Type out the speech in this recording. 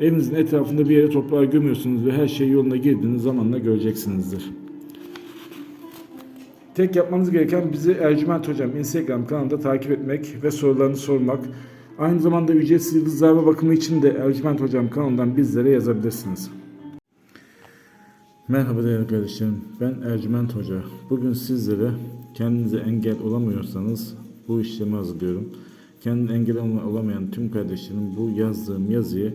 evinizin etrafında bir yere toprağa gömüyorsunuz ve her şey yoluna girdiğiniz zamanla göreceksinizdir. Tek yapmanız gereken bizi Ercüment Hocam Instagram kanalında takip etmek ve sorularını sormak. Aynı zamanda ücretsiz yıldız zarfa bakımı için de Ercüment Hocam kanalından bizlere yazabilirsiniz. Merhaba değerli kardeşlerim. Ben Ercüment Hoca. Bugün sizlere kendinize engel olamıyorsanız bu işlemi hazırlıyorum. Kendine engel olamayan tüm kardeşlerim bu yazdığım yazıyı